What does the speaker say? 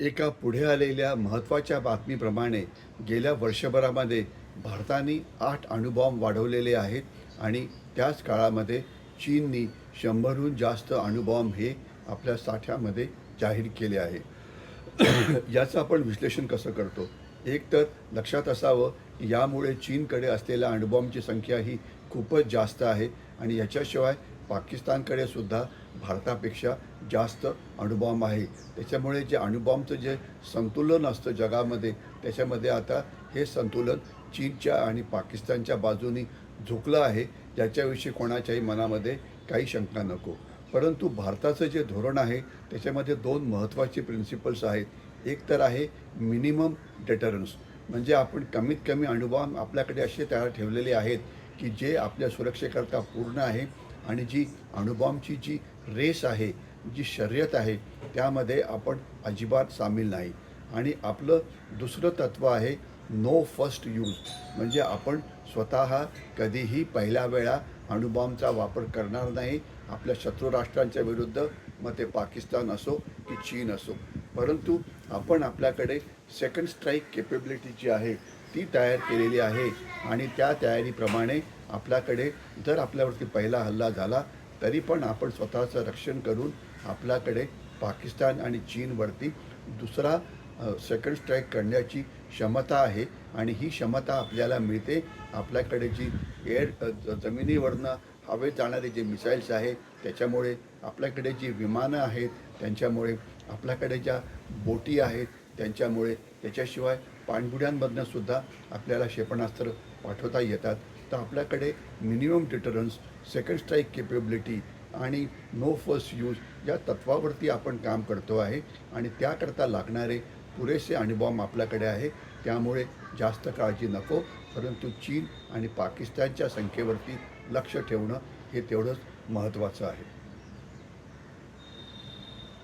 एका पुढे आलेल्या महत्त्वाच्या बातमीप्रमाणे गेल्या वर्षभरामध्ये भारताने आठ अणुबॉम्ब वाढवलेले आहेत आणि त्याच काळामध्ये चीननी शंभरहून जास्त अणुबॉम्ब हे आपल्या साठ्यामध्ये जाहीर केले आहे. याचं आपण विश्लेषण कसं करतो? एक तर लक्षात असावं की यामुळे चीनकडे असलेल्या अणुबॉम्बची संख्या ही खूपच जास्त आहे आणि याच्याशिवाय पाकिस्तानकडे सुद्धा भारतापेक्षा जास्त अणुबॉम्ब आहे. त्याच्यामुळे जे अणुबॉम्बचं जे संतुलन असतं जगामध्ये त्याच्यामध्ये आता हे संतुलन चीनच्या आणि पाकिस्तानच्या बाजूनी झुकलं आहे. ज्याच्याविषयी कोणाच्याही मनामध्ये काही शंका नको. परंतु भारताचं जे धोरण आहे त्याच्यामध्ये दोन महत्त्वाचे प्रिन्सिपल्स आहेत. एक तर आहे मिनिमम डेटरन्स म्हणजे आपण कमीत कमी अणुबॉम्ब आपल्याकडे असे तयार ठेवलेले आहेत की जे आपल्या सुरक्षेकरता पूर्ण आहे. आणि जी अणुबॉम्बची जी रेस आहे जी शर्यत आहे त्यामध्ये आपण अजिबात सामील नाही. आणि आपलं दुसरं तत्त्व आहे नो फर्स्ट यूज म्हणजे आपण स्वतः कधीही पहिल्या वेळा अणुबॉम्बचा वापर करणार नाही. आपल्या शत्रू राष्ट्रांच्या विरुद्ध मग ते पाकिस्तान असो की चीन असो. परंतु आपण आपल्याकडे सेकंड स्ट्राईक केपेबिलिटी जी आहे ती तयार केलेली आहे. आणि त्या तयारीप्रमाणे आपल्याकडे जर आपल्यावरती पहिला हल्ला झाला तरी पण आपण स्वतःचं रक्षण करून आपल्याकडे पाकिस्तान आणि चीनवरती दुसरा सेकंड स्ट्राईक करण्याची क्षमता आहे आणि ही क्षमता आपल्याला मिळते. आपल्याकडे जी एअर ज- जमिनीवरनं हवेत जाणारे जे मिसाईल्स आहेत त्याच्यामुळे आपल्याकडे जी विमानं आहेत त्यांच्यामुळे आपल्याकडे ज्या बोटी आहेत त्यांच्यामुळे त्याच्याशिवाय पाणबुड्यांमधनं सुद्धा आपल्याला क्षेपणास्त्र पाठवता येतात. तर आपल्याकडे minimum deterrence second strike capability आणि नो फर्स्ट यूज या तत्वावरती आपण काम करतो आहे. आणि त्याकरता लागणारे पुरेसे अणुबॉम्ब आपल्याकडे आहे. त्यामुळे जास्त काळजी नको परंतु चीन आणि पाकिस्तानच्या संख्येवरती लक्ष ठेवणं हे तेवढंच महत्त्वाचं आहे.